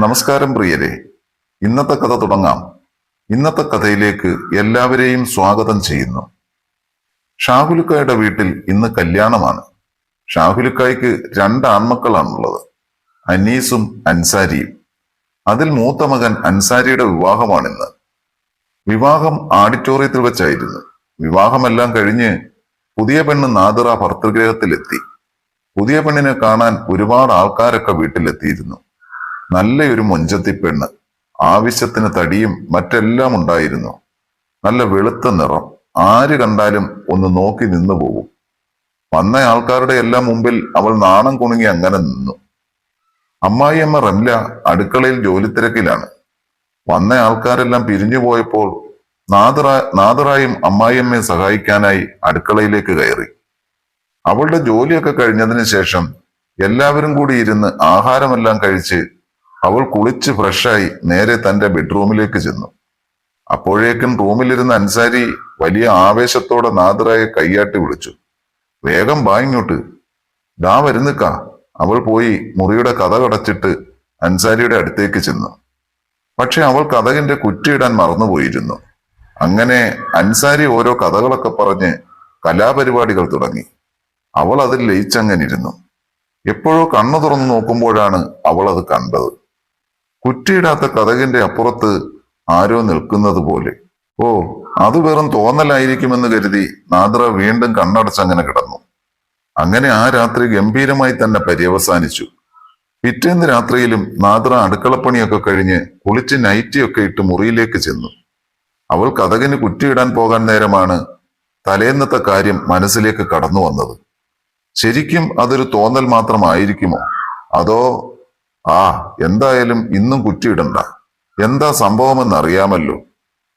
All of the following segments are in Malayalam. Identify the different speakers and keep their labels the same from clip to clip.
Speaker 1: നമസ്കാരം പ്രിയരെ. ഇന്നത്തെ കഥ തുടങ്ങാം. ഇന്നത്തെ കഥയിലേക്ക് എല്ലാവരെയും സ്വാഗതം ചെയ്യുന്നു. ഷാഹുലുക്കായുടെ വീട്ടിൽ ഇന്ന് കല്യാണമാണ്. ഷാഹുലുക്കായ്ക്ക് രണ്ട് ആൺമക്കളാണുള്ളത്. അനീസും അൻസാരിയും. അതിൽ മൂത്ത മകൻ അൻസാരിയുടെ വിവാഹമാണിന്ന്. വിവാഹം ആഡിറ്റോറിയത്തിൽ വെച്ചായിരുന്നു. വിവാഹമെല്ലാം കഴിഞ്ഞ് പുതിയ പെണ്ണ് നാദിറ ഭർത്തൃഗ്രഹത്തിലെത്തി പുതിയ പെണ്ണിനെ കാണാൻ ഒരുപാട് ആൾക്കാരൊക്കെ വീട്ടിലെത്തിയിരുന്നു. നല്ലൊരു മൊഞ്ചത്തി പെണ്ണ്. ആവശ്യത്തിന് തടിയും മറ്റെല്ലാം ഉണ്ടായിരുന്നു. നല്ല വെളുത്ത നിറം. ആര് കണ്ടാലും ഒന്ന് നോക്കി നിന്നു പോകും വന്ന ആൾക്കാരുടെ എല്ലാം മുമ്പിൽ അവൾ നാണം കുണുങ്ങി അങ്ങനെ നിന്നു. അമ്മായിയമ്മ റംല അടുക്കളയിൽ ജോലി തിരക്കിലാണ് വന്ന ആൾക്കാരെല്ലാം പിരിഞ്ഞു പോയപ്പോൾ നാദറ നാദറായും അമ്മായിയമ്മയെ സഹായിക്കാനായി അടുക്കളയിലേക്ക് കയറി. അവളുടെ ജോലിയൊക്കെ കഴിഞ്ഞതിന് ശേഷം എല്ലാവരും കൂടി ഇരുന്ന് ആഹാരമെല്ലാം കഴിച്ച് അവൾ കുളിച്ച് ഫ്രഷായി നേരെ തന്റെ ബെഡ്റൂമിലേക്ക് ചെന്നു. അപ്പോഴേക്കും റൂമിലിരുന്ന അൻസാരി വലിയ ആവേശത്തോടെ നാദറായെ കൈയാട്ടി വിളിച്ചു. വേഗം വാ ഇങ്ങോട്ട്. ദാ വരുന്നിക്ക അവൾ പോയി മുറിയുടെ കഥ കടച്ചിട്ട് അൻസാരിയുടെ അടുത്തേക്ക് ചെന്നു. പക്ഷെ അവൾ കഥകിന്റെ കുറ്റിയിടാൻ മറന്നുപോയിരുന്നു. അങ്ങനെ അൻസാരി ഓരോ കഥകളൊക്കെ പറഞ്ഞ് കലാപരിപാടികൾ തുടങ്ങി. അവൾ അതിൽ ലയിച്ചങ്ങനെ ഇരുന്നു എപ്പോഴോ കണ്ണു തുറന്നു നോക്കുമ്പോഴാണ് അവൾ അത് കണ്ടത്. കുറ്റിയിടാത്ത കഥകിന്റെ അപ്പുറത്ത് ആരോ നിൽക്കുന്നത് പോലെ. ഓ അത് വെറും തോന്നലായിരിക്കുമെന്ന് കരുതി നാദ്ര വീണ്ടും കണ്ണടച്ചങ്ങനെ കിടന്നു. അങ്ങനെ ആ രാത്രി ഗംഭീരമായി തന്നെ പര്യവസാനിച്ചു. പിറ്റേന്ന് രാത്രിയിലും നാദ്ര അടുക്കളപ്പണിയൊക്കെ കഴിഞ്ഞ് കുളിച്ച് നൈറ്റിയൊക്കെ ഇട്ട് മുറിയിലേക്ക് ചെന്നു. അവൾ കഥകിന് കുറ്റിയിടാൻ പോകാൻ നേരമാണ് തലേന്നത്തെ കാര്യം മനസ്സിലേക്ക് കടന്നു വന്നത്. ശരിക്കും അതൊരു തോന്നൽ മാത്രമായിരിക്കുമോ? അതോ ആ എന്തായാലും ഇന്നും കുറ്റിയിടണ്ട. എന്താ സംഭവമെന്ന് അറിയാമല്ലോ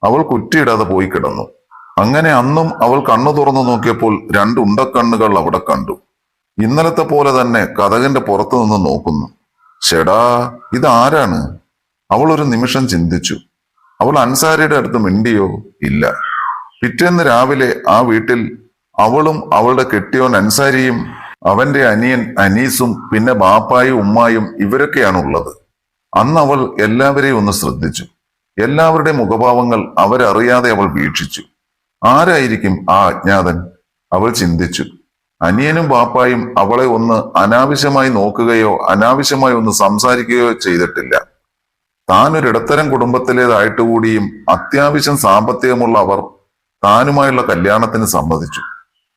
Speaker 1: അവൾ കുറ്റിയിടാതെ പോയി കിടന്നു. അങ്ങനെ അന്നും അവൾ കണ്ണു തുറന്നു നോക്കിയപ്പോൾ രണ്ട് ഉണ്ടക്കണ്ണുകൾ അവിടെ കണ്ടു. ഇന്നലത്തെ പോലെ തന്നെ കഥകിന്റെ പുറത്തു നിന്ന് നോക്കുന്നു. ഷെടാ ഇതാരാണ്? അവൾ ഒരു നിമിഷം ചിന്തിച്ചു. അവൾ അൻസാരിയുടെ അടുത്ത് മിണ്ടിയോ? ഇല്ല. പിറ്റേന്ന് രാവിലെ ആ വീട്ടിൽ അവളും അവളുടെ കെട്ടിയോൻ അൻസാരിയും അവന്റെ അനിയൻ അനീസും പിന്നെ ബാപ്പായും ഉമ്മായും ഇവരൊക്കെയാണ് ഉള്ളത് അന്ന് അവൾ എല്ലാവരെയും ഒന്ന് ശ്രദ്ധിച്ചു. എല്ലാവരുടെ മുഖഭാവങ്ങൾ അവരറിയാതെ അവൾ വീക്ഷിച്ചു. ആരായിരിക്കും ആ അജ്ഞാതൻ? അവൾ ചിന്തിച്ചു. അനിയനും ബാപ്പായും അവളെ ഒന്ന് അനാവശ്യമായി നോക്കുകയോ അനാവശ്യമായി ഒന്ന് സംസാരിക്കുകയോ ചെയ്തിട്ടില്ല. ഇടത്തരം കുടുംബത്തിലേതായിട്ട് കൂടിയും അത്യാവശ്യം സാമ്പത്തികമുള്ള അവർ താനുമായുള്ള കല്യാണത്തിന് സമ്മതിച്ചു.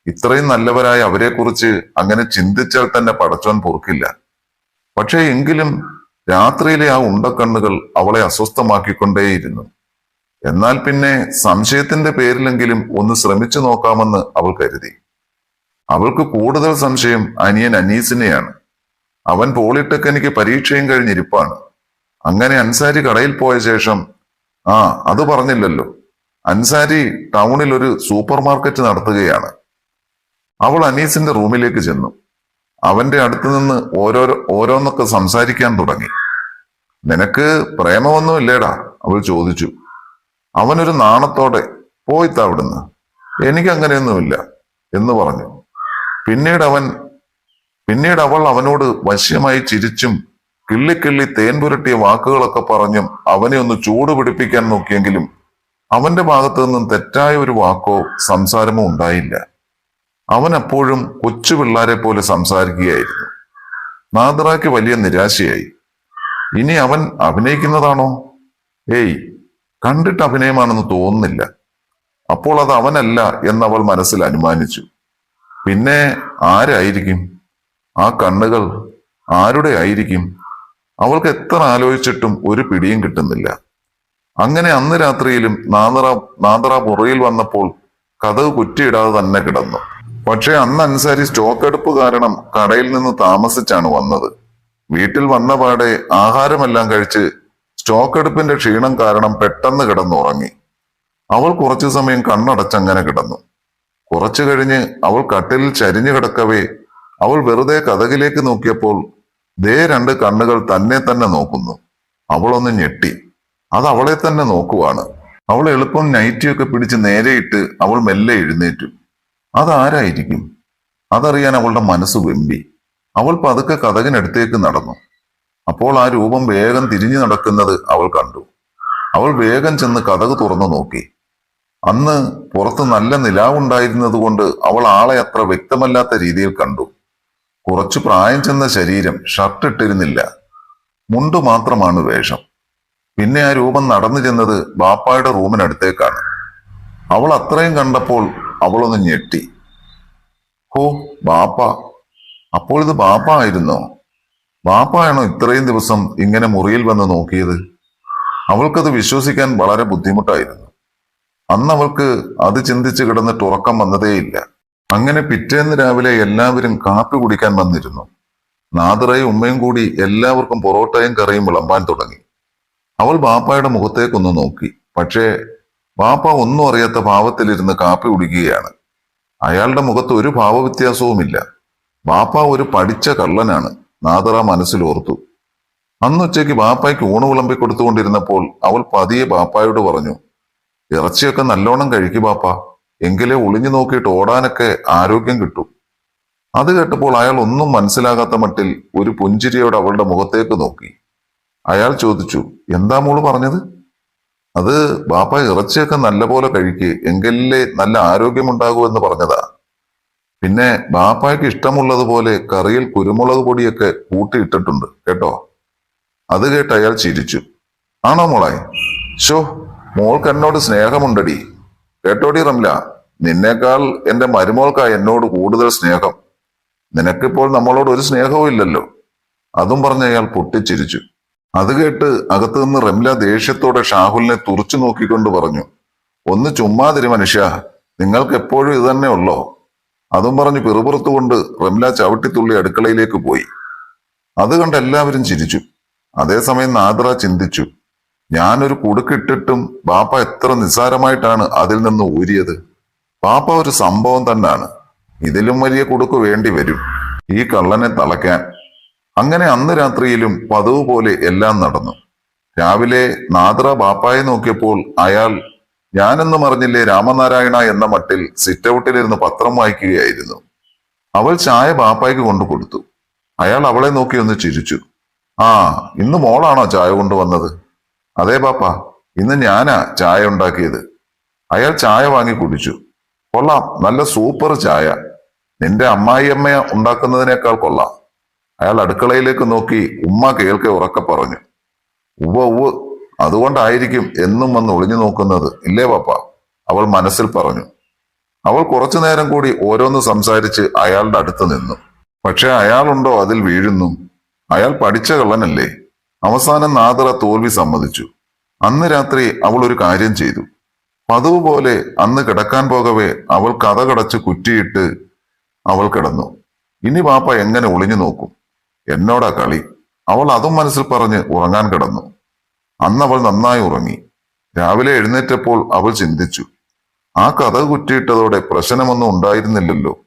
Speaker 1: ഇത്രയും നല്ലവരായ അവരെക്കുറിച്ച് അങ്ങനെ ചിന്തിച്ചാൽ തന്നെ പടച്ചോൻ പൊറുക്കില്ല. പക്ഷേ എങ്കിലും രാത്രിയിലെ ആ ഉണ്ടക്കണ്ണുകൾ അവളെ അസ്വസ്ഥമാക്കിക്കൊണ്ടേയിരുന്നു. എന്നാൽ പിന്നെ സംശയത്തിന്റെ പേരിലെങ്കിലും ഒന്ന് ശ്രമിച്ചു നോക്കാമെന്ന് അവൾ കരുതി. അവൾക്ക് കൂടുതൽ സംശയം അനിയൻ അനീസിനെയാണ്. അവൻ പോളിടെക്നിക്ക് പരീക്ഷയും കഴിഞ്ഞിരിപ്പാണ്. അങ്ങനെ അൻസാരി കടയിൽ പോയ ശേഷം ആ അത് പറഞ്ഞില്ലല്ലോ. അൻസാരി ടൗണിൽ ഒരു സൂപ്പർ മാർക്കറ്റ് നടത്തുകയാണ്. അവൾ അനീസിന്റെ റൂമിലേക്ക് ചെന്നു. അവന്റെ അടുത്ത് നിന്ന് ഓരോരോ ഓരോന്നൊക്കെ സംസാരിക്കാൻ തുടങ്ങി. നിനക്ക് പ്രേമമൊന്നും ഇല്ലേടാ അവൾ ചോദിച്ചു. അവനൊരു നാണത്തോടെ പോയിത്ത അവിടുന്ന്. എനിക്ക് അങ്ങനെയൊന്നുമില്ല എന്ന് പറഞ്ഞു. പിന്നീട് അവൻ പിന്നീട് അവൾ അവനോട് വശ്യമായി ചിരിച്ചും കിള്ളിക്കിള്ളി തേൻ പുരട്ടിയ വാക്കുകളൊക്കെ പറഞ്ഞും അവനെ ഒന്ന് ചൂട് പിടിപ്പിക്കാൻ നോക്കിയെങ്കിലും അവന്റെ ഭാഗത്തു നിന്നും തെറ്റായ ഒരു വാക്കോ സംസാരമോ ഉണ്ടായില്ല. അവൻ അപ്പോഴും കൊച്ചു പിള്ളാരെ പോലെ സംസാരിക്കുകയായിരുന്നു. നാദറാക്ക് വലിയ നിരാശയായി. ഇനി അവൻ അഭിനയിക്കുന്നതാണോ? ഏയ് കണ്ടിട്ട് അഭിനയമാണെന്ന് തോന്നുന്നില്ല. അപ്പോൾ അത് അവനല്ല എന്നവൾ മനസ്സിൽ അനുമാനിച്ചു. പിന്നെ ആരായിരിക്കും? ആ കണ്ണുകൾ ആരുടെ ആയിരിക്കും? അവൾക്ക് എത്ര ആലോചിച്ചിട്ടും ഒരു പിടിയും കിട്ടുന്നില്ല. അങ്ങനെ അന്ന് രാത്രിയിലും നാദറ നാദറ മുറിയിൽ വന്നപ്പോൾ കഥവ് കുറ്റിയിടാതെ തന്നെ കിടന്നു. പക്ഷെ അന്ന് അൻസാരി സ്റ്റോക്ക് എടുപ്പ് കാരണം കടയിൽ നിന്ന് താമസിച്ചാണ് വന്നത്. വീട്ടിൽ വന്ന പാടെ ആഹാരമെല്ലാം കഴിച്ച് സ്റ്റോക്ക് എടുപ്പിന്റെ ക്ഷീണം കാരണം പെട്ടെന്ന് കിടന്നുറങ്ങി. അവൾ കുറച്ചു സമയം കണ്ണടച്ചങ്ങനെ കിടന്നു. കുറച്ചു കഴിഞ്ഞ് അവൾ കട്ടിലിൽ ചരിഞ്ഞു കിടക്കവേ അവൾ വെറുതെ കഥകിലേക്ക് നോക്കിയപ്പോൾ ദേ രണ്ട് കണ്ണുകൾ തന്നെ തന്നെ നോക്കുന്നു. അവളൊന്ന് ഞെട്ടി. അത് അവളെ തന്നെ നോക്കുവാണ്. അവൾ എളുപ്പം നൈറ്റിയൊക്കെ പിടിച്ച് നേരെയിട്ട് അവൾ മെല്ലെ എഴുന്നേറ്റു. അതാരായിരിക്കും? അതറിയാൻ അവളുടെ മനസ്സ് വെമ്പി. അവൾ പതുക്കെ കഥകിനടുത്തേക്ക് നടന്നു. അപ്പോൾ ആ രൂപം വേഗം തിരിഞ്ഞു നടക്കുന്നത് അവൾ കണ്ടു. അവൾ വേഗം ചെന്ന് കഥക് തുറന്നു നോക്കി. അന്ന് പുറത്ത് നല്ല നിലാവുണ്ടായിരുന്നത് കൊണ്ട് അവൾ ആളെ അത്ര വ്യക്തമല്ലാത്ത രീതിയിൽ കണ്ടു. കുറച്ചു പ്രായം ചെന്ന ശരീരം ഷർട്ട് ഇട്ടിരുന്നില്ല. മുണ്ടു മാത്രമാണ് വേഷം. പിന്നെ ആ രൂപം നടന്നു ചെന്നത് ബാപ്പായുടെ റൂമിനടുത്തേക്കാണ്. അവൾ അത്രയും കണ്ടപ്പോൾ അവളൊന്ന് ഞെട്ടി. ഹോ ബാപ്പ. അപ്പോൾ ഇത് ബാപ്പ ആയിരുന്നോ? ബാപ്പയാണോ ഇത്രയും ദിവസം ഇങ്ങനെ മുറിയിൽ വന്ന് നോക്കിയത്? അവൾക്കത് വിശ്വസിക്കാൻ വളരെ ബുദ്ധിമുട്ടായിരുന്നു. അന്ന് അവൾക്ക് അത് ചിന്തിച്ച് കിടന്നിട്ട് ഉറക്കം വന്നതേയില്ല. അങ്ങനെ പിറ്റേന്ന് രാവിലെ എല്ലാവരും കാപ്പി കുടിക്കാൻ വന്നിരുന്നു. നാദറയും ഉമ്മയും കൂടി എല്ലാവർക്കും പൊറോട്ടയും കറിയും വിളമ്പാൻ തുടങ്ങി. അവൾ ബാപ്പായുടെ മുഖത്തേക്കൊന്ന് നോക്കി. പക്ഷേ ബാപ്പ ഒന്നും അറിയാത്ത ഭാവത്തിലിരുന്ന് കാപ്പി കുടിക്കുകയാണ്. അയാളുടെ മുഖത്ത് ഒരു ഭാവവ്യത്യാസവുമില്ല. ബാപ്പ ഒരു പഠിച്ച കള്ളനാണ്. നാദറ മനസ്സിലോർത്തു. അന്നുച്ചയ്ക്ക് ബാപ്പായ്ക്ക് ഊണ് വിളമ്പി കൊടുത്തുകൊണ്ടിരുന്നപ്പോൾ അവൾ പതിയെ ബാപ്പായോട് പറഞ്ഞു ഇറച്ചിയൊക്കെ നല്ലോണം കഴിക്കു ബാപ്പ എങ്കിലേ ഒളിഞ്ഞു നോക്കിയിട്ട് ഓടാനൊക്കെ ആരോഗ്യം കിട്ടും. അത് കേട്ടപ്പോൾ അയാൾ ഒന്നും മനസ്സിലാകാത്ത മട്ടിൽ ഒരു പുഞ്ചിരിയോടെ അവളുടെ മുഖത്തേക്ക് നോക്കി. അയാൾ ചോദിച്ചു എന്താ മോൾ പറഞ്ഞത്? അത് ബാപ്പ ഇറച്ചിയൊക്കെ നല്ല പോലെ കഴിക്ക്. എങ്കിലേ നല്ല ആരോഗ്യമുണ്ടാകൂ എന്ന് പറഞ്ഞതാ. പിന്നെ ബാപ്പായ്ക്ക് ഇഷ്ടമുള്ളതുപോലെ കറിയിൽ കുരുമുളക് പൊടിയൊക്കെ കൂട്ടിയിട്ടിട്ടുണ്ട്. കേട്ടോ? അത് കേട്ട് അയാൾ ചിരിച്ചു. ആണോ മോളെ? ഷോ മോൾക്ക് എന്നോട് സ്നേഹമുണ്ടടി. കേട്ടോടി റംല നിന്നേക്കാൾ എന്റെ മരുമോൾക്കാ എന്നോട് കൂടുതൽ സ്നേഹം. നിനക്കിപ്പോൾ നമ്മളോട് ഒരു സ്നേഹവും ഇല്ലല്ലോ. അതും പറഞ്ഞ് അയാൾ പൊട്ടിച്ചിരിച്ചു. അത് കേട്ട് അകത്തു നിന്ന് റംല ദേഷ്യത്തോടെ ഷാഹുലിനെ തുറച്ചു നോക്കിക്കൊണ്ട് പറഞ്ഞു ഒന്ന് ചുമ്മാതിരി മനുഷ്യ നിങ്ങൾക്ക് എപ്പോഴും ഇത് തന്നെ ഉള്ളോ? അതും പറഞ്ഞ് പിറുപുറത്തുകൊണ്ട് റംല ചവിട്ടിത്തുള്ളി അടുക്കളയിലേക്ക് പോയി. അത് കണ്ട് എല്ലാവരും ചിരിച്ചു. അതേസമയം നാദ്ര ചിന്തിച്ചു ഞാനൊരു കുടുക്കിട്ടിട്ടും ബാപ്പ എത്ര നിസ്സാരമായിട്ടാണ് അതിൽ നിന്ന് ഊരിയത്. ബാപ്പ ഒരു സംഭവം തന്നെയാണ് ഇതിലും വലിയ കുടുക്ക് വേണ്ടി വരും. ഈ കള്ളനെ തളയ്ക്കാൻ അങ്ങനെ അന്ന് രാത്രിയിലും പതിവ് പോലെ എല്ലാം നടന്നു. രാവിലെ നാദ്ര ബാപ്പായെ നോക്കിയപ്പോൾ അയാൾ ഞാനെന്ന് പറഞ്ഞില്ലേ രാമനാരായണ എന്ന മട്ടിൽ സിറ്റൌട്ടിലിരുന്ന് പത്രം വായിക്കുകയായിരുന്നു. അവൾ ചായ ബാപ്പായ്ക്ക് കൊണ്ടു കൊടുത്തു. അയാൾ അവളെ നോക്കി ഒന്ന് ചിരിച്ചു. ആ ഇന്ന് മോളാണോ ചായ കൊണ്ടുവന്നത് അതെ ബാപ്പ ഇന്ന് ഞാനാ ചായ ഉണ്ടാക്കിയത്. അയാൾ ചായ വാങ്ങി കുടിച്ചു. കൊള്ളാം നല്ല സൂപ്പർ ചായ. നിന്റെ അമ്മായിയമ്മ ഉണ്ടാക്കുന്നതിനേക്കാൾ കൊള്ളാം. അയാൾ അടുക്കളയിലേക്ക് നോക്കി ഉമ്മ കേൾക്കെ ഉറക്കെ പറഞ്ഞു. ഉവ്വ ഉവ്വ് അതുകൊണ്ടായിരിക്കും എന്നും വന്ന് ഒളിഞ്ഞു നോക്കുന്നത് ഇല്ലേ പാപ്പ അവൾ മനസ്സിൽ പറഞ്ഞു. അവൾ കുറച്ചു നേരം കൂടി ഓരോന്ന് സംസാരിച്ച് അയാളുടെ അടുത്ത് നിന്നു. പക്ഷെ അയാളുണ്ടോ അതിൽ വീഴുന്നു. അയാൾ പഠിച്ച കള്ളനല്ലേ. അവസാനം നാദറ തോൽവി സമ്മതിച്ചു. അന്ന് രാത്രി അവൾ ഒരു കാര്യം ചെയ്തു. പതിവ് പോലെ അന്ന് കിടക്കാൻ പോകവേ അവൾ കഥ കടച്ച് കുറ്റിയിട്ട് അവൾ കിടന്നു. ഇനി പാപ്പ എങ്ങനെ ഒളിഞ്ഞു നോക്കും? എന്നോടാ കളി. അവൾ അതും മനസ്സിൽ പറഞ്ഞ് ഉറങ്ങാൻ കിടന്നു. അന്ന് അവൾ നന്നായി ഉറങ്ങി. രാവിലെ എഴുന്നേറ്റപ്പോൾ അവൾ ചിന്തിച്ചു. ആ കഥ കുറ്റിയിട്ടതോടെ പ്രശ്നമൊന്നും ഉണ്ടായിരുന്നില്ലല്ലോ.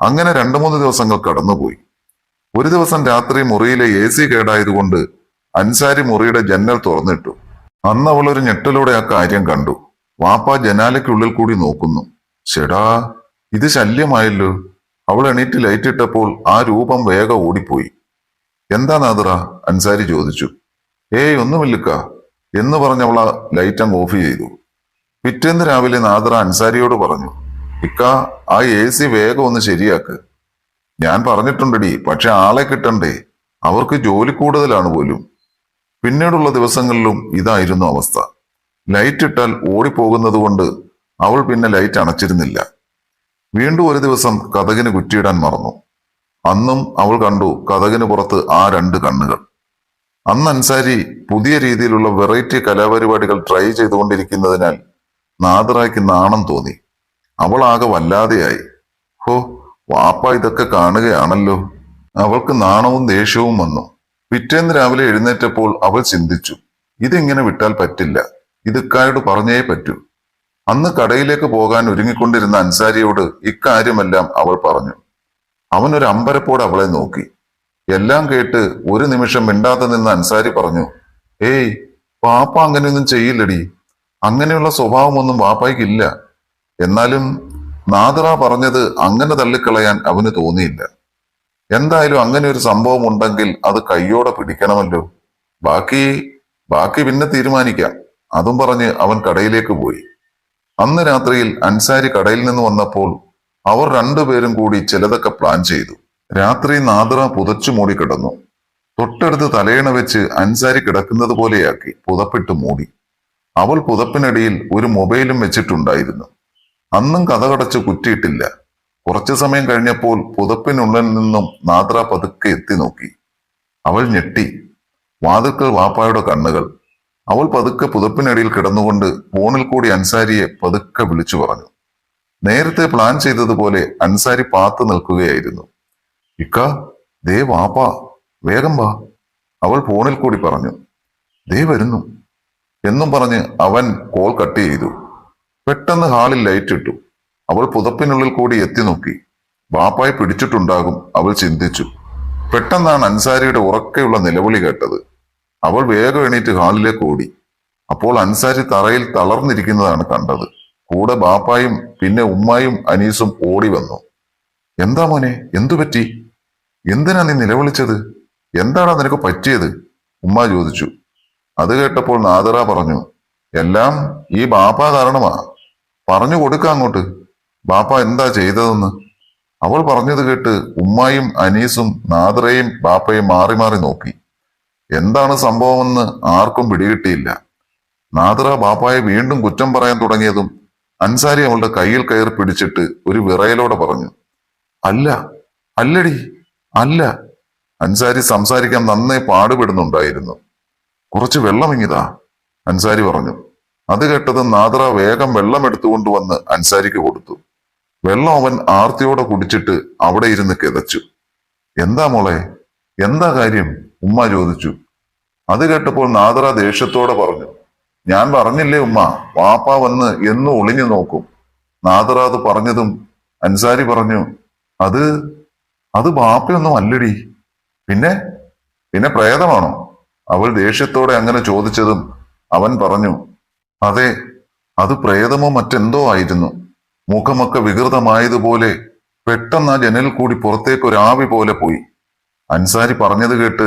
Speaker 1: അങ്ങനെ രണ്ടു മൂന്ന് ദിവസങ്ങൾ കടന്നുപോയി. ഒരു ദിവസം രാത്രി മുറിയിലെ എ സി കേടായതുകൊണ്ട് അൻസാരി മുറിയുടെ ജനൽ തുറന്നിട്ടു. അന്ന് അവൾ ഒരു ഞെട്ടലോടെ ആ കാര്യം കണ്ടു. വാപ്പ ജനാലയ്ക്കുള്ളിൽ കൂടി നോക്കുന്നു. ചേടാ ഇത് ശല്യമായല്ലോ. അവൾ എണീറ്റ് ലൈറ്റിട്ടപ്പോൾ ആ രൂപം വേഗം ഓടിപ്പോയി. എന്താ നാദിറ? അൻസാരി ചോദിച്ചു. ഏയ് ഒന്നുമില്ലക്ക. എന്ന് പറഞ്ഞ് ലൈറ്റ് അങ്ങ് ഓഫ് ചെയ്തു. പിറ്റേന്ന് രാവിലെ നാദിറ അൻസാരിയോട് പറഞ്ഞു ഇക്ക ആ എ സി വേഗം ഒന്ന് ശരിയാക്ക്. ഞാൻ പറഞ്ഞിട്ടുണ്ടടി പക്ഷെ ആളെ കിട്ടണ്ടേ. അവർക്ക് ജോലി കൂടുതലാണ് പോലും. പിന്നീടുള്ള ദിവസങ്ങളിലും ഇതായിരുന്നു അവസ്ഥ. ലൈറ്റ് ഇട്ടാൽ ഓടിപ്പോകുന്നത് കൊണ്ട് അവൾ പിന്നെ ലൈറ്റ് അണച്ചിരുന്നില്ല. വീണ്ടും ഒരു ദിവസം കഥകിന് കുറ്റിയിടാൻ മറന്നു. അന്നും അവൾ കണ്ടു കഥകിന് പുറത്ത് ആ രണ്ട് കണ്ണുകൾ. അന്ന് അൻസാരി പുതിയ രീതിയിലുള്ള വെറൈറ്റി കലാപരിപാടികൾ ട്രൈ ചെയ്തുകൊണ്ടിരിക്കുന്നതിനാൽ നാദറായ്ക്ക് നാണം തോന്നി. അവൾ ആകെ വല്ലാതെയായി. ഹോ വാപ്പ ഇതൊക്കെ കാണുകയാണല്ലോ. അവൾക്ക് നാണവും ദേഷ്യവും വന്നു. പിറ്റേന്ന് രാവിലെ എഴുന്നേറ്റപ്പോൾ അവൾ ചിന്തിച്ചു ഇതിങ്ങനെ വിട്ടാൽ പറ്റില്ല. ഇത് ഇക്കായോട് പറഞ്ഞേ പറ്റൂ. അന്ന് കടയിലേക്ക് പോകാൻ ഒരുങ്ങിക്കൊണ്ടിരുന്ന അൻസാരിയോട് ഇക്കാര്യമെല്ലാം അവൾ പറഞ്ഞു. അവൻ ഒരു അമ്പരപ്പോടെ അവളെ നോക്കി. എല്ലാം കേട്ട് ഒരു നിമിഷം മിണ്ടാതെ നിന്ന് അൻസാരി പറഞ്ഞു ഏയ് വാപ്പ അങ്ങനെയൊന്നും ചെയ്യില്ലടി. അങ്ങനെയുള്ള സ്വഭാവമൊന്നും വാപ്പായ്ക്കില്ല എന്നാലും നാദറ പറഞ്ഞത് അങ്ങനെ തള്ളിക്കളയാൻ അവന് തോന്നിയില്ല. എന്തായാലും അങ്ങനെ ഒരു സംഭവം ഉണ്ടെങ്കിൽ അത് കയ്യോടെ പിടിക്കണമല്ലോ. ബാക്കി ബാക്കി പിന്നെ തീരുമാനിക്കാം. അതും പറഞ്ഞ് അവൻ കടയിലേക്ക് പോയി. അന്ന് രാത്രിയിൽ അൻസാരി കടയിൽ നിന്ന് വന്നപ്പോൾ അവർ രണ്ടുപേരും കൂടി ചിലതൊക്കെ പ്ലാൻ ചെയ്തു. രാത്രി നാദ്ര പുതച്ചു മൂടി കിടന്നു തൊട്ടടുത്ത് തലയണ വെച്ച് അൻസാരി കിടക്കുന്നത് പോലെയാക്കി പുതപ്പിട്ട് മൂടി. അവൾ പുതപ്പിനടിയിൽ ഒരു മൊബൈലും വെച്ചിട്ടുണ്ടായിരുന്നു. അന്നും കഥകടച്ച് കുറ്റിയിട്ടില്ല. കുറച്ചു സമയം കഴിഞ്ഞപ്പോൾ പുതപ്പിനുള്ളിൽ നിന്നും നാദ്ര പതുക്കെ എത്തി നോക്കി. അവൾ ഞെട്ടി. വാതുക്കൾ വാപ്പായുടെ കണ്ണുകൾ. അവൾ പതുക്കെ പുതപ്പിനടിയിൽ കിടന്നുകൊണ്ട് ഫോണിൽ കൂടി അൻസാരിയെ പതുക്കെ വിളിച്ചു പറഞ്ഞു. നേരത്തെ പ്ലാൻ ചെയ്തതുപോലെ അൻസാരി പാത്തു നിൽക്കുകയായിരുന്നു. ഇക്ക ദേ വാപ്പാ വേഗം വാ. അവൾ ഫോണിൽ കൂടി പറഞ്ഞു ദേ വരുന്നു. എന്നും പറഞ്ഞ് അവൻ കോൾ കട്ട് ചെയ്തു. പെട്ടെന്ന് ഹാളിൽ ലൈറ്റ് ഇട്ടു. അവൾ പുതപ്പിനുള്ളിൽ കൂടി എത്തി നോക്കി. വാപ്പായി പിടിച്ചിട്ടുണ്ടാകും അവൾ ചിന്തിച്ചു. പെട്ടെന്നാണ് അൻസാരിയുടെ ഉറക്കെയുള്ള നിലവിളി കേട്ടത്. അവൾ വേഗം എണീറ്റ് ഹാളിലേക്ക് ഓടി. അപ്പോൾ അൻസാരി തറയിൽ തളർന്നിരിക്കുന്നതാണ് കണ്ടത്. കൂടെ ബാപ്പായും പിന്നെ ഉമ്മായും അനീസും ഓടി വന്നു. എന്താ മോനെ എന്തു പറ്റി? എന്തിനാ നീ നിലവിളിച്ചത്? എന്താടാ നിനക്ക് പറ്റിയത്? ഉമ്മ ചോദിച്ചു. അത് കേട്ടപ്പോൾ നാദറ പറഞ്ഞു എല്ലാം ഈ ബാപ്പ കാരണമാ പറഞ്ഞു കൊടുക്ക അങ്ങോട്ട്. ബാപ്പ എന്താ ചെയ്തതെന്ന്? അവൾ പറഞ്ഞത് കേട്ട് ഉമ്മായും അനീസും നാദറയും ബാപ്പയും മാറി മാറി നോക്കി. എന്താണ് സംഭവമെന്ന് ആർക്കും പിടികിട്ടിയില്ല. നാദറ ബാപ്പായെ വീണ്ടും കുറ്റം പറയാൻ തുടങ്ങിയതും അൻസാരി അവളുടെ കയ്യിൽ കയറി പിടിച്ചിട്ട് ഒരു വിറയലോടെ പറഞ്ഞു അല്ല അല്ലടി അല്ല. അൻസാരി സംസാരിക്കാൻ നന്നേ പാടുപെടുന്നുണ്ടായിരുന്നു. കുറച്ച് വെള്ളം ഇങ്ങിതാ അൻസാരി പറഞ്ഞു. അത് കേട്ടത് നാദ്ര വേഗം വെള്ളം എടുത്തുകൊണ്ട് വന്ന് അൻസാരിക്ക് കൊടുത്തു. വെള്ളം അവൻ ആർത്തിയോടെ കുടിച്ചിട്ട് അവിടെ ഇരുന്ന് കിതച്ചു. എന്താ മോളെ എന്താ കാര്യം? ഉമ്മ ചോദിച്ചു. അത് കേട്ടപ്പോൾ നാദ്ര ദേഷ്യത്തോടെ പറഞ്ഞു ഞാൻ പറഞ്ഞില്ലേ ഉമ്മ വാപ്പ വന്ന് എന്നും ഒളിഞ്ഞു നോക്കും. നാദറ പറഞ്ഞതും അൻസാരി പറഞ്ഞു അത് അത് ബാപ്പയൊന്നും അല്ലടി. പിന്നെ പിന്നെ പ്രേതമാണോ? അവൾ ദേഷ്യത്തോടെ അങ്ങനെ ചോദിച്ചതും അവൻ പറഞ്ഞു അതെ അത് പ്രേതമോ മറ്റെന്തോ ആയിരുന്നു. മുഖമൊക്കെ വികൃതമായതുപോലെ പെട്ടെന്ന് ആ ജനലിൽ കൂടി പുറത്തേക്ക് ഒരു ആവി പോലെ പോയി. അൻസാരി പറഞ്ഞത് കേട്ട്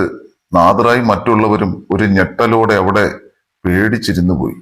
Speaker 1: നാദറായും മറ്റുള്ളവരും ഒരു ഞെട്ടലോടെ അവിടെ പേടിച്ചിരുന്നു പോയി.